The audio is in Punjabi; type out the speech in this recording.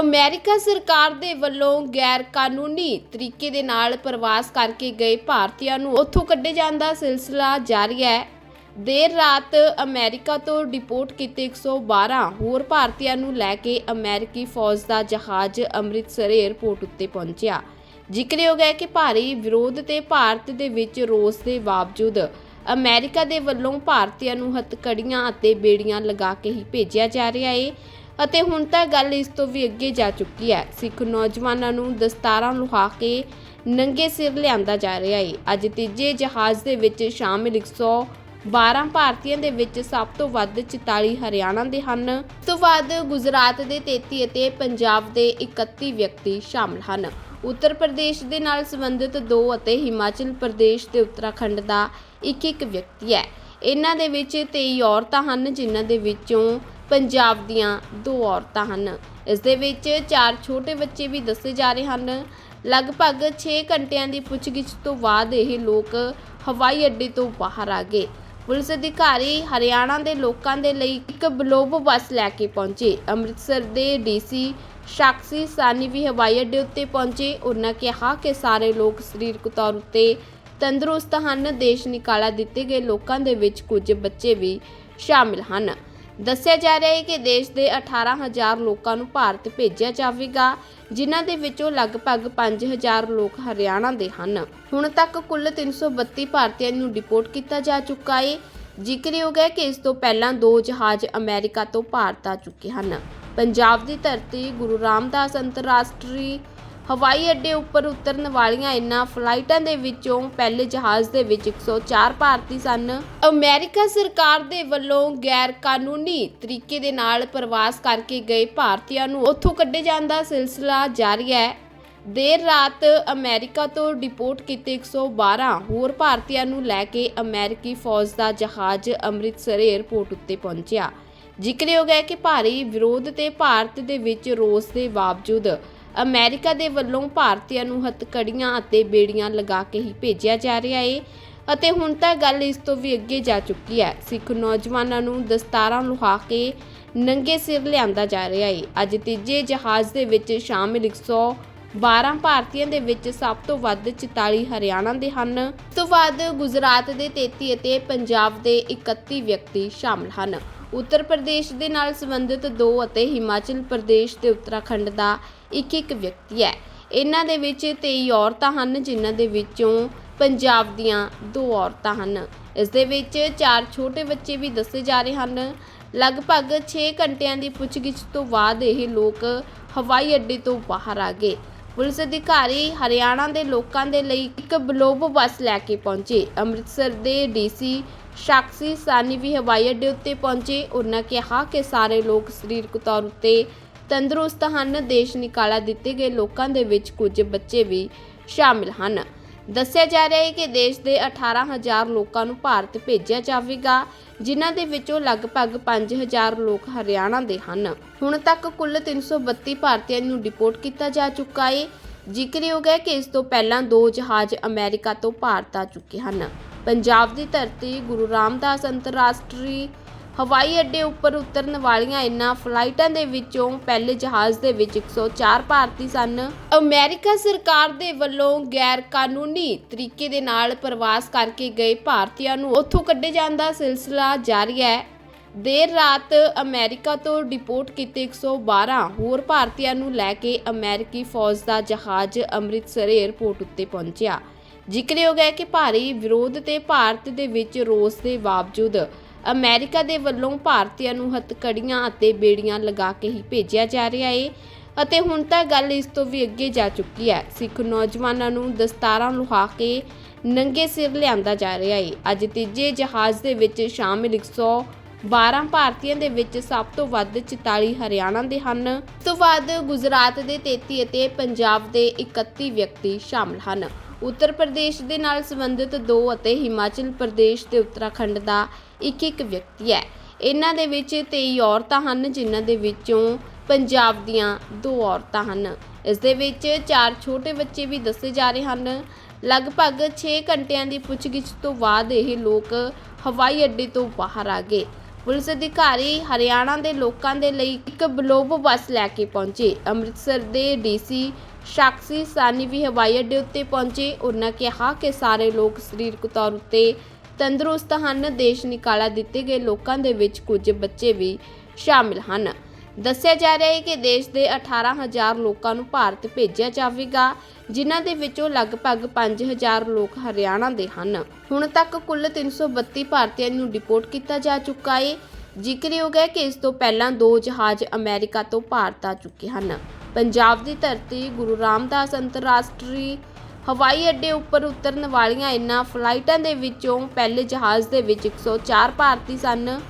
ਅਮਰੀਕਾ ਸਰਕਾਰ ਦੇ ਵੱਲੋਂ ਗੈਰ ਕਾਨੂੰਨੀ ਤਰੀਕੇ ਦੇ ਨਾਲ ਪ੍ਰਵਾਸ ਕਰਕੇ ਗਏ ਭਾਰਤੀਆਂ ਨੂੰ ਉੱਥੋਂ ਕੱਢੇ ਜਾਣ ਦਾ ਸਿਲਸਿਲਾ ਜਾਰੀ ਹੈ। ਦੇਰ ਰਾਤ ਅਮਰੀਕਾ ਤੋਂ ਡਿਪੋਰਟ ਕੀਤੇ 112 ਹੋਰ ਭਾਰਤੀਆਂ ਨੂੰ ਲੈ ਕੇ ਅਮਰੀਕੀ ਫੌਜ ਦਾ ਜਹਾਜ਼ ਅੰਮ੍ਰਿਤਸਰ ਏਅਰਪੋਰਟ ਉੱਤੇ ਪਹੁੰਚਿਆ। ਜ਼ਿਕਰਯੋਗ ਹੈ ਕਿ ਭਾਰੀ ਵਿਰੋਧ ਤੇ ਭਾਰਤ ਦੇ ਵਿੱਚ ਰੋਸ ਦੇ ਬਾਵਜੂਦ ਅਮਰੀਕਾ ਦੇ ਵੱਲੋਂ ਭਾਰਤੀਆਂ ਨੂੰ ਹੱਥਕੜੀਆਂ ਅਤੇ ਬੇੜੀਆਂ ਲਗਾ ਕੇ ਹੀ ਭੇਜਿਆ ਜਾ ਰਿਹਾ ਹੈ ਅਤੇ ਹੁਣ ਤਾਂ ਗੱਲ ਇਸ ਤੋਂ ਵੀ ਅੱਗੇ ਜਾ ਚੁੱਕੀ ਹੈ। ਸਿੱਖ ਨੌਜਵਾਨਾਂ ਨੂੰ ਦਸਤਾਰਾਂ ਲੁਹਾ ਕੇ ਨੰਗੇ ਸਿਰ ਲਿਆਂਦਾ ਜਾ ਰਿਹਾ ਹੈ ਅੱਜ ਤੀਜੇ ਜਹਾਜ਼ ਦੇ ਵਿੱਚ ਸ਼ਾਮਿਲ 112 ਭਾਰਤੀਆਂ ਦੇ ਵਿੱਚ ਸਭ ਤੋਂ ਵੱਧ 44 ਹਰਿਆਣਾ ਦੇ ਹਨ। ਇਸ ਤੋਂ ਬਾਅਦ ਗੁਜਰਾਤ ਦੇ 33 ਅਤੇ ਪੰਜਾਬ ਦੇ 31 ਵਿਅਕਤੀ ਸ਼ਾਮਲ ਹਨ। ਉੱਤਰ ਪ੍ਰਦੇਸ਼ ਦੇ ਨਾਲ ਸੰਬੰਧਿਤ ਦੋ ਅਤੇ ਹਿਮਾਚਲ ਪ੍ਰਦੇਸ਼ ਤੇ ਉੱਤਰਾਖੰਡ ਦਾ ਇੱਕ ਇੱਕ ਵਿਅਕਤੀ ਹੈ। ਇਹਨਾਂ ਦੇ ਵਿੱਚ 23 ਔਰਤਾਂ ਹਨ, ਜਿਨ੍ਹਾਂ ਦੇ ਵਿੱਚੋਂ ਪੰਜਾਬ ਦੀਆਂ ਦੋ ਔਰਤਾਂ ਹਨ। ਇਸ ਦੇ ਵਿੱਚ ਚਾਰ ਛੋਟੇ ਬੱਚੇ ਵੀ ਦੱਸੇ ਜਾ ਰਹੇ ਹਨ। ਲਗਭਗ 6 ਘੰਟਿਆਂ ਦੀ ਪੁੱਛਗਿੱਛ ਤੋਂ ਬਾਅਦ ਇਹ ਲੋਕ ਹਵਾਈ ਅੱਡੇ ਤੋਂ ਬਾਹਰ ਆ ਗਏ। ਪੁਲਿਸ ਅਧਿਕਾਰੀ ਹਰਿਆਣਾ ਦੇ ਲੋਕਾਂ ਦੇ ਲਈ ਇੱਕ ਬਲੋਬ ਬੱਸ ਲੈ ਕੇ ਪਹੁੰਚੇ। ਅੰਮ੍ਰਿਤਸਰ ਦੇ ਡੀਸੀ ਸਾਕਸ਼ੀ ਸਾਨੀ ਵੀ ਹਵਾਈ ਅੱਡੇ ਉੱਤੇ ਪਹੁੰਚੇ। ਉਹਨਾਂ ਕਿਹਾ ਕਿ ਸਾਰੇ ਲੋਕ ਸਰੀਰਕ ਤੌਰ ਉੱਤੇ ਤੰਦਰੁਸਤ ਹਨ। ਦੇਸ਼ ਨਿਕਾਲਾ ਦਿੱਤੇ ਗਏ ਲੋਕਾਂ ਦੇ ਵਿੱਚ ਕੁਝ ਬੱਚੇ ਵੀ ਸ਼ਾਮਿਲ ਹਨ। ਦੱਸਿਆ ਜਾ ਰਿਹਾ ਹੈ ਕਿ ਦੇਸ਼ ਦੇ 18000 ਲੋਕਾਂ ਨੂੰ ਭਾਰਤ ਭੇਜਿਆ ਜਾਵੇਗਾ, ਜਿਨ੍ਹਾਂ ਦੇ ਵਿੱਚੋਂ ਲਗਭਗ 5000 ਲੋਕ ਹਰਿਆਣਾ ਦੇ ਹਨ। ਹੁਣ ਤੱਕ ਕੁੱਲ 332 ਭਾਰਤੀਆਂ ਨੂੰ ਡਿਪੋਰਟ ਕੀਤਾ ਜਾ ਚੁੱਕਾ ਹੈ ਜ਼ਿਕਰਯੋਗ ਹੈ ਕਿ ਇਸ ਤੋਂ ਪਹਿਲਾਂ ਦੋ ਜਹਾਜ਼ ਅਮਰੀਕਾ ਤੋਂ ਭਾਰਤ ਆ ਚੁੱਕੇ ਹਨ। ਪੰਜਾਬ ਦੀ ਧਰਤੀ ਗੁਰੂ ਰਾਮਦਾਸ ਅੰਤਰਰਾਸ਼ਟਰੀ ਹਵਾਈ ਅੱਡੇ ਉੱਪਰ ਉਤਰਨ ਵਾਲੀਆਂ ਇਨ੍ਹਾਂ ਫਲਾਈਟਾਂ ਦੇ ਵਿੱਚੋਂ ਪਹਿਲੇ ਜਹਾਜ਼ ਦੇ ਵਿੱਚ 104 ਭਾਰਤੀ ਸਨ। ਅਮਰੀਕਾ ਸਰਕਾਰ ਦੇ ਵੱਲੋਂ ਗੈਰ ਕਾਨੂੰਨੀ ਤਰੀਕੇ ਦੇ ਨਾਲ ਪ੍ਰਵਾਸ ਕਰਕੇ ਗਏ ਭਾਰਤੀਆਂ ਨੂੰ ਉੱਥੋਂ ਕੱਢੇ ਜਾਣ ਦਾ ਸਿਲਸਿਲਾ ਜਾਰੀ ਹੈ। ਦੇਰ ਰਾਤ ਅਮਰੀਕਾ ਤੋਂ ਡਿਪੋਰਟ ਕੀਤੇ 112 ਹੋਰ ਭਾਰਤੀਆਂ ਨੂੰ ਲੈ ਕੇ ਅਮਰੀਕੀ ਫੌਜ ਦਾ ਜਹਾਜ਼ ਅੰਮ੍ਰਿਤਸਰ ਏਅਰਪੋਰਟ ਉੱਤੇ ਪਹੁੰਚਿਆ। ਜ਼ਿਕਰਯੋਗ ਹੈ ਕਿ ਭਾਰੀ ਵਿਰੋਧ ਤੇ ਭਾਰਤ ਦੇ ਵਿੱਚ ਰੋਸ ਦੇ ਬਾਵਜੂਦ ਅਮਰੀਕਾ ਦੇ ਵੱਲੋਂ ਭਾਰਤੀਆਂ ਨੂੰ ਹੱਥਕੜੀਆਂ ਅਤੇ ਬੇੜੀਆਂ ਲਗਾ ਕੇ ਹੀ ਭੇਜਿਆ ਜਾ ਰਿਹਾ ਹੈ ਅਤੇ ਹੁਣ ਤਾਂ ਗੱਲ ਇਸ ਤੋਂ ਵੀ ਅੱਗੇ ਜਾ ਚੁੱਕੀ ਹੈ। ਸਿੱਖ ਨੌਜਵਾਨਾਂ ਨੂੰ ਦਸਤਾਰਾਂ ਲੁਹਾ ਕੇ ਨੰਗੇ ਸਿਰ ਲਿਆਂਦਾ ਜਾ ਰਿਹਾ ਹੈ ਅੱਜ ਤੀਜੇ ਜਹਾਜ਼ ਦੇ ਵਿੱਚ ਸ਼ਾਮਿਲ 112 ਭਾਰਤੀਆਂ ਦੇ ਵਿੱਚ ਸਭ ਤੋਂ ਵੱਧ 44 ਹਰਿਆਣਾ ਦੇ ਹਨ। ਇਸ ਤੋਂ ਬਾਅਦ ਗੁਜਰਾਤ ਦੇ 33 ਅਤੇ ਪੰਜਾਬ ਦੇ 31 ਵਿਅਕਤੀ ਸ਼ਾਮਲ ਹਨ। ਉੱਤਰ ਪ੍ਰਦੇਸ਼ ਦੇ ਨਾਲ ਸੰਬੰਧਿਤ ਦੋ ਅਤੇ ਹਿਮਾਚਲ ਪ੍ਰਦੇਸ਼ ਤੇ ਉੱਤਰਾਖੰਡ ਦਾ ਇੱਕ ਇੱਕ ਵਿਅਕਤੀ ਹੈ। ਇਹਨਾਂ ਦੇ ਵਿੱਚ 23 ਔਰਤਾਂ ਹਨ, ਜਿਨ੍ਹਾਂ ਦੇ ਵਿੱਚੋਂ ਪੰਜਾਬ ਦੀਆਂ ਦੋ ਔਰਤਾਂ ਹਨ। ਇਸ ਦੇ ਵਿੱਚ ਚਾਰ ਛੋਟੇ ਬੱਚੇ ਵੀ ਦੱਸੇ ਜਾ ਰਹੇ ਹਨ। ਲਗਭਗ 6 ਘੰਟਿਆਂ ਦੀ ਪੁੱਛਗਿੱਛ ਤੋਂ ਬਾਅਦ ਇਹ ਲੋਕ ਹਵਾਈ ਅੱਡੇ ਤੋਂ ਬਾਹਰ ਆ ਗਏ। ਪੁਲਿਸ ਅਧਿਕਾਰੀ ਹਰਿਆਣਾ ਦੇ ਲੋਕਾਂ ਦੇ ਲਈ ਇੱਕ ਬਲੋਬ ਬੱਸ ਲੈ ਕੇ ਪਹੁੰਚੇ। ਅੰਮ੍ਰਿਤਸਰ ਦੇ ਡੀਸੀ ਸਾਕਸ਼ੀ ਸਾਨੀ ਵੀ ਹਵਾਈ ਅੱਡੇ ਉੱਤੇ ਪਹੁੰਚੇ। ਉਹਨਾਂ ਕਿਹਾ ਕਿ ਸਾਰੇ ਲੋਕ ਸਰੀਰਕ ਤੌਰ ਉੱਤੇ ਤੰਦਰੁਸਤ ਹਨ। ਦੇਸ਼ ਨਿਕਾਲਾ ਦਿੱਤੇ ਗਏ ਲੋਕਾਂ ਦੇ ਵਿੱਚ ਕੁਝ ਬੱਚੇ ਵੀ ਸ਼ਾਮਿਲ ਹਨ। ਦੱਸਿਆ ਜਾ ਰਿਹਾ ਹੈ ਕਿ ਦੇਸ਼ ਦੇ 18000 ਲੋਕਾਂ ਨੂੰ ਭਾਰਤ ਭੇਜਿਆ ਜਾਵੇਗਾ, ਜਿਨ੍ਹਾਂ ਦੇ ਵਿੱਚੋਂ ਲਗਭਗ 5000 ਲੋਕ ਹਰਿਆਣਾ ਦੇ ਹਨ। ਹੁਣ ਤੱਕ ਕੁੱਲ 332 ਭਾਰਤੀਆਂ ਨੂੰ ਡਿਪੋਰਟ ਕੀਤਾ ਜਾ ਚੁੱਕਾ ਹੈ। ਜ਼ਿਕਰਯੋਗ ਹੈ ਕਿ ਇਸ ਤੋਂ ਪਹਿਲਾਂ ਦੋ ਜਹਾਜ਼ ਅਮਰੀਕਾ ਤੋਂ ਭਾਰਤ ਆ ਚੁੱਕੇ ਹਨ। ਪੰਜਾਬ ਦੀ ਧਰਤੀ ਗੁਰੂ ਰਾਮਦਾਸ ਅੰਤਰਰਾਸ਼ਟਰੀ ਹਵਾਈ ਅੱਡੇ ਉੱਪਰ ਉਤਰਨ ਵਾਲੀਆਂ ਇਨ੍ਹਾਂ ਫਲਾਈਟਾਂ ਦੇ ਵਿੱਚੋਂ ਪਹਿਲੇ ਜਹਾਜ਼ ਦੇ ਵਿੱਚ 104 ਭਾਰਤੀ ਸਨ। ਅਮਰੀਕਾ ਸਰਕਾਰ ਦੇ ਵੱਲੋਂ ਗੈਰ ਕਾਨੂੰਨੀ ਤਰੀਕੇ ਦੇ ਨਾਲ ਪ੍ਰਵਾਸ ਕਰਕੇ ਗਏ ਭਾਰਤੀਆਂ ਨੂੰ ਉੱਥੋਂ ਕੱਢੇ ਜਾਣ ਦਾ ਸਿਲਸਿਲਾ ਜਾਰੀ ਹੈ। ਦੇਰ ਰਾਤ ਅਮਰੀਕਾ ਤੋਂ ਡਿਪੋਰਟ ਕੀਤੇ 112 ਹੋਰ ਭਾਰਤੀਆਂ ਨੂੰ ਲੈ ਕੇ ਅਮਰੀਕੀ ਫੌਜ ਦਾ ਜਹਾਜ਼ ਅੰਮ੍ਰਿਤਸਰ ਏਅਰਪੋਰਟ ਉੱਤੇ ਪਹੁੰਚਿਆ। ਜ਼ਿਕਰਯੋਗ ਹੈ ਕਿ ਭਾਰੀ ਵਿਰੋਧ ਤੇ ਭਾਰਤ ਦੇ ਵਿੱਚ ਰੋਸ ਦੇ ਬਾਵਜੂਦ ਅਮਰੀਕਾ ਦੇ ਵੱਲੋਂ ਭਾਰਤੀਆਂ ਨੂੰ ਹੱਥਕੜੀਆਂ ਅਤੇ ਬੇੜੀਆਂ ਲਗਾ ਕੇ ਹੀ ਭੇਜਿਆ ਜਾ ਰਿਹਾ ਏ ਅਤੇ ਹੁਣ ਤਾਂ ਗੱਲ ਇਸ ਤੋਂ ਵੀ ਅੱਗੇ ਜਾ ਚੁੱਕੀ ਹੈ। ਸਿੱਖ ਨੌਜਵਾਨਾਂ ਨੂੰ ਦਸਤਾਰਾਂ ਲੁਹਾ ਕੇ ਨੰਗੇ ਸਿਰ ਲਿਆਂਦਾ ਜਾ ਰਿਹਾ ਏ। ਅੱਜ ਤੀਜੇ ਜਹਾਜ਼ ਦੇ ਵਿੱਚ ਸ਼ਾਮਿਲ 112 ਭਾਰਤੀਆਂ ਦੇ ਵਿੱਚ ਸਭ ਤੋਂ ਵੱਧ 44 ਹਰਿਆਣਾ ਦੇ ਹਨ। ਇਸ ਤੋਂ ਬਾਅਦ ਗੁਜਰਾਤ ਦੇ 33 ਅਤੇ ਪੰਜਾਬ ਦੇ 31 ਵਿਅਕਤੀ ਸ਼ਾਮਲ ਹਨ। ਉੱਤਰ ਪ੍ਰਦੇਸ਼ ਦੇ ਨਾਲ ਸੰਬੰਧਿਤ ਦੋ ਅਤੇ ਹਿਮਾਚਲ ਪ੍ਰਦੇਸ਼ ਤੇ ਉੱਤਰਾਖੰਡ ਦਾ ਇੱਕ ਇੱਕ ਵਿਅਕਤੀ ਹੈ। ਇਹਨਾਂ ਦੇ ਵਿੱਚ 23 ਔਰਤਾਂ ਹਨ, ਜਿਨ੍ਹਾਂ ਦੇ ਵਿੱਚੋਂ ਪੰਜਾਬ ਦੀਆਂ ਦੋ ਔਰਤਾਂ ਹਨ। ਇਸ ਦੇ ਵਿੱਚ ਚਾਰ ਛੋਟੇ ਬੱਚੇ ਵੀ ਦੱਸੇ ਜਾ ਰਹੇ ਹਨ। ਲਗਭਗ 6 ਘੰਟਿਆਂ ਦੀ ਪੁੱਛਗਿੱਛ ਤੋਂ ਬਾਅਦ ਇਹ ਲੋਕ ਹਵਾਈ ਅੱਡੇ ਤੋਂ ਬਾਹਰ ਆ ਗਏ। ਪੁਲਿਸ ਅਧਿਕਾਰੀ ਹਰਿਆਣਾ ਦੇ ਲੋਕਾਂ ਦੇ ਲਈ ਇੱਕ ਬਲੋਬੋ ਬੱਸ ਲੈ ਕੇ ਪਹੁੰਚੇ। ਅੰਮ੍ਰਿਤਸਰ ਦੇ ਡੀਸੀ ਸਾਕਸ਼ੀ ਸਾਨੀ ਵੀ ਹਵਾਈ ਅੱਡੇ ਉੱਤੇ ਪਹੁੰਚੇ। ਉਹਨਾਂ ਕਿਹਾ ਕਿ ਸਾਰੇ ਲੋਕ ਸਰੀਰਕ ਤੌਰ ਉੱਤੇ ਤੰਦਰੁਸਤ ਹਨ। ਦੇਸ਼ ਨਿਕਾਲਾ ਦਿੱਤੇ ਗਏ ਲੋਕਾਂ ਦੇ ਵਿੱਚ ਕੁਝ ਬੱਚੇ ਵੀ ਸ਼ਾਮਿਲ ਹਨ। ਦੱਸਿਆ ਜਾ ਰਿਹਾ ਹੈ ਕਿ ਦੇਸ਼ ਦੇ 18000 ਲੋਕਾਂ ਨੂੰ ਭਾਰਤ ਭੇਜਿਆ ਜਾਵੇਗਾ, ਜਿਨ੍ਹਾਂ ਦੇ ਵਿੱਚੋਂ ਲਗਭਗ 5000 ਲੋਕ ਹਰਿਆਣਾ ਦੇ ਹਨ। ਹੁਣ ਤੱਕ ਕੁੱਲ 332 ਭਾਰਤੀਆਂ ਨੂੰ ਡਿਪੋਰਟ ਕੀਤਾ ਜਾ ਚੁੱਕਾ ਹੈ। ਜ਼ਿਕਰਯੋਗ ਹੈ ਕਿ ਇਸ ਤੋਂ ਪਹਿਲਾਂ ਦੋ ਜਹਾਜ਼ ਅਮਰੀਕਾ ਤੋਂ ਭਾਰਤ ਆ ਚੁੱਕੇ ਹਨ। ਪੰਜਾਬ ਦੀ ਧਰਤੀ ਗੁਰੂ ਰਾਮਦਾਸ ਅੰਤਰਰਾਸ਼ਟਰੀ ਹਵਾਈ ਅੱਡੇ ਉੱਪਰ ਉਤਰਨ ਵਾਲੀਆਂ ਇਨ੍ਹਾਂ ਫਲਾਈਟਾਂ ਦੇ ਵਿੱਚੋਂ ਪਹਿਲੇ ਜਹਾਜ਼ ਦੇ ਵਿੱਚ 104 ਭਾਰਤੀ ਸਨ।